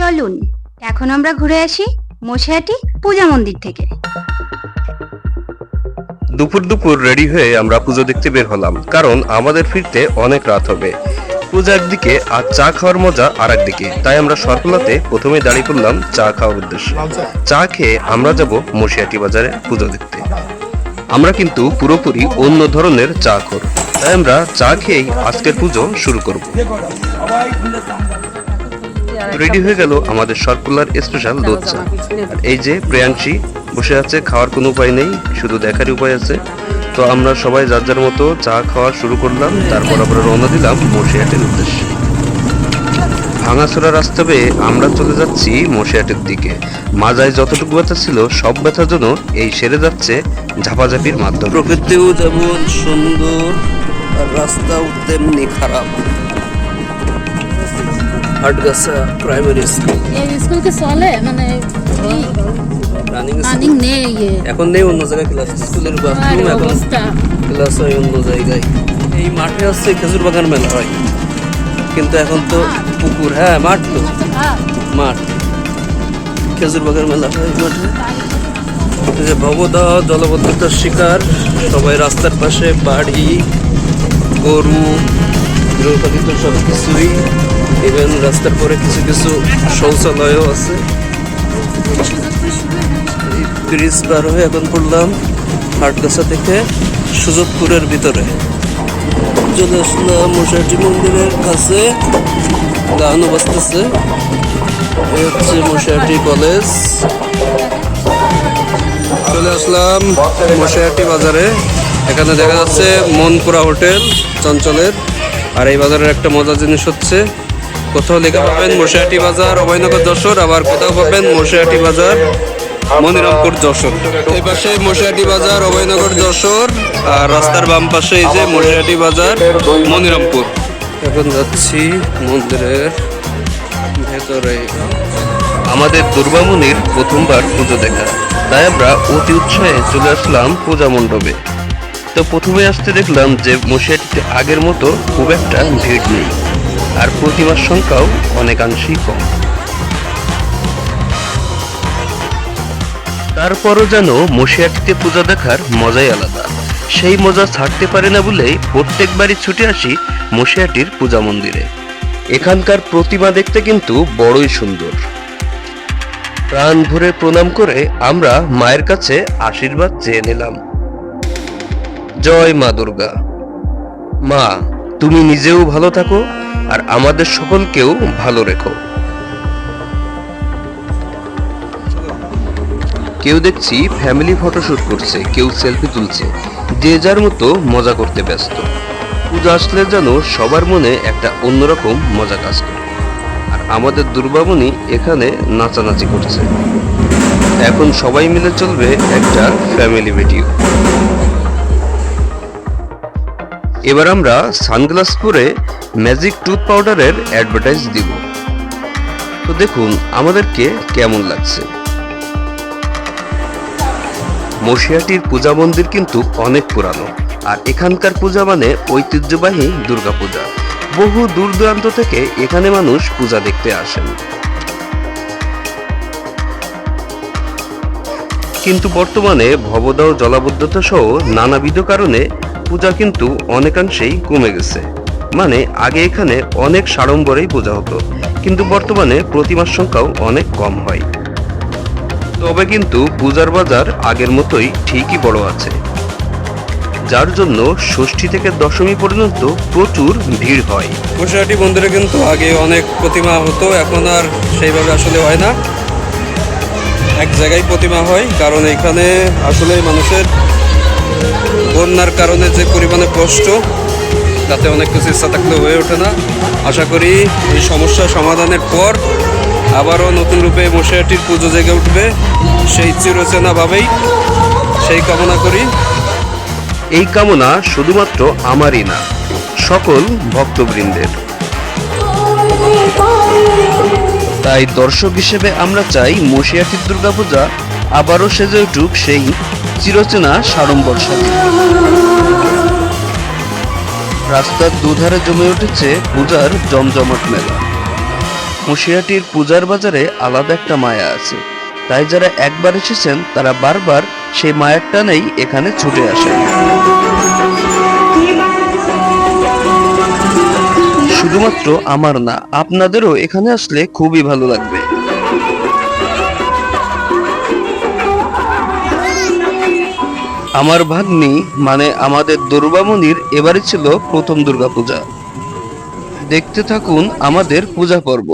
চলুন। এখন আমরা ঘুরে আসি মশিয়াটি পূজা মন্দির থেকে। দুপুর দুপুর রেডি হয়ে আমরা পুজো দেখতে বের হলাম, কারণ আমাদের ফিরতে অনেক রাত হবে। পূজা একদিকে আর চা খাওয়ার মজা আর একদিকে তাই আমরা সরকুলাতে প্রথমে দাঁড়িয়ে পড়লাম চা খাওয়ার উদ্দেশ্যে। চা খেয়ে আমরা যাব মশিয়াটি বাজারে পুজো দেখতে। আমরা কিন্তু পুরোপুরি অন্য ধরনের চা কর তাই আমরা চা খেয়েই আজকের পুজো শুরু করব। রেডি হয়ে গেল আমাদের সরকুলার স্পেশাল দুধ চা আর এই যে প্রিয়াংশী বসে আছে, খাওয়ার কোনো উপায় নেই, শুধু দেখারই উপায় আছে। তো আমরা সবাই যার যার মতো চা খাওয়া শুরু করলাম, তারপর আমরা রওনা দিলাম মশিয়াটের উদ্দেশ্যে। ভাঙাচোরা রাস্তা পেয়ে আমরা চলে যাচ্ছি মশিয়াটের দিকে। মাজায় যতটুকু ব্যথা ছিল, সব ব্যথার জন্য এই সেরে যাচ্ছে ঝাপাঝাপির মাধ্যমে। প্রকৃতিও যেমন সুন্দর রাস্তাও তেমনি খারাপ। হাটগাছা প্রাইমারি স্কুল এই স্কুলকে চলে মানে রানিং রানিং নেই এখন নেই অন্য জায়গায় ক্লাস স্কুলের বাথরুম এখন ক্লাস হয় অন্য জায়গায়। এই মাঠে হচ্ছে খেজুর বাগান মেলা হয়। কিন্তু এখন তো পুকুর হ্যাঁ মাঠ তো। মাঠ খেজুর বাগান মেলা হয় মাঠে। যে ভবদা জলবদ্ধতার শিকার সবাই রাস্তার পাশে বাড়ি গরু গৃহপালিত সব কিছুই ইভেন রাস্তার পরে কিছু কিছু শৌচালয়ও আছে। ব্রিজ পার হয়ে এখন পড়লাম হাটগাছা থেকে সুযোগপুরের ভিতরে। চলে আসলাম মশাটি মন্দিরের কাছে। গানও বাজতেছে। এই হচ্ছে মশাটি কলেজ। চলে আসলাম মশাটি বাজারে। এখানে দেখা যাচ্ছে মনপুরা হোটেল, চঞ্চলের। আর এই বাজারের একটা মজার জিনিস হচ্ছে কোথাও লেখা পাবেন মশাটি বাজার, অভয়নগর যশোর, আবার কোথাও পাবেন মশাটি বাজার, মনিরামপুর যশোর। এই পাশে মশাটি বাজার, অভয়নগর যশোর, আর রাস্তার বাম পাশে এই যে মশাটি বাজার, মনিরামপুর। এখন যাচ্ছি মন্দিরের ভেতরে। আমাদের দুর্বামুনির প্রথমবার পুজো দেখা। তাই আমরা অতি উৎসাহে চলে আসলাম পূজা মণ্ডপে। তো প্রথমে আসতে দেখলাম যে মশিয়াটিতে আগের মতো খুব একটা ভিড় নেই। আর প্রতিমার সংখ্যাও অনেকাংশেই কম। তারপরও যেন মশিয়াটিতে পূজা দেখার মজাই আলাদা। সেই মজা ছাড়তে পারে না বলে প্রত্যেকবারই ছুটে আসি মশিয়াটির পূজা মন্দিরে। এখানকার প্রতিমা দেখতে কিন্তু বড়ই সুন্দর। প্রাণ ভরে প্রণাম করে আমরা মায়ের কাছে আশীর্বাদ চেয়ে নিলাম। জয় মা দুর্গা। মা, তুমি নিজেও ভালো থাকো। আর আমাদের সকলকেও ভালো রেখো। কেউ দেখছি ফ্যামিলি ফটোশ্যুট করছে, কেউ সেলফি তুলছে। যে যার মতো মজা করতে ব্যস্ত। পূজা আসলে যেন সবার মনে একটা অন্যরকম মজা কাজ করে। আর আমাদের দুর্বামণি এখানে নাচানাচি করছে। এখন সবাই মিলে চলবে একটা ফ্যামিলি ভিডিও এবার আমরা সানগ্লাস পরে ম্যাজিক টুথ পাউডারের অ্যাডভার্টাইজ দিব। তো দেখুন, আমাদেরকে কেমন লাগছে। মশিয়াটির পূজা মন্দির কিন্তু অনেক পুরানো, আর এখানকার পূজা মানে ঐতিহ্যবাহী দুর্গাপূজা। বহু দূর দূরান্ত থেকে এখানে মানুষ পূজা দেখতে আসেন। কিন্তু বর্তমানে ভবদাহ জলাবদ্ধতা সহ নানাবিধ কারণে পূজা কিন্তু অনেকাংশেই কমে গেছে। মানে আগে এখানে অনেক সাড়ম্বরেই পূজা হতো, কিন্তু বর্তমানে প্রতিমার সংখ্যাও অনেক কম হয়। তবে কিন্তু পূজার বাজার আগের মতোই ঠিকই বড় আছে। যার জন্য ষষ্ঠী থেকে দশমী পর্যন্ত প্রচুর ভিড় হয়। কুশিয়াটি মন্দিরে কিন্তু আগে অনেক প্রতিমা হতো, এখন আর সেইভাবে আসলে হয় না। এক জায়গায় প্রতিমা হয়, কারণ এখানে আসলে মানুষের বন্যার কারণে যে পরিমাণে কষ্ট, তাতে অনেক কিছু ইচ্ছা থাকলে হয়ে ওঠে না। আশা করি এই সমস্যা সমাধানের পর আবারও নতুন রূপে মশাইটির পুজো জেগে উঠবে। সেই চিরচেনাভাবেই সেই কামনা করি। এই কামনা শুধুমাত্র আমারই না, সকল ভক্তবৃন্দের। তাই দর্শক হিসেবে আমরা চাই মশিয়াটির দুর্গাপূজা আবারও সেজে উঠুক সেই চিরচেনা সাড়ম্বর সাথে রাস্তার দুধারে জমে উঠেছে পূজার জমজমাট মেলা। মুশিয়াটির পূজার বাজারে আলাদা একটা মায়া আছে। তাই যারা একবার এসেছেন, তারা বারবার সেই মায়ের টানেই এখানে ছুটে আসেন। শুধুমাত্র আমার না, আপনাদেরও এখানে আসলে খুবই ভালো লাগবে। আমার ভাগ্নি মানে আমাদের দুর্গামণির এবারে ছিল প্রথম দুর্গাপূজা। দেখতে থাকুন আমাদের পূজা পর্ব।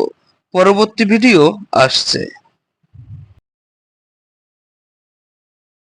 পরবর্তী ভিডিও আসছে।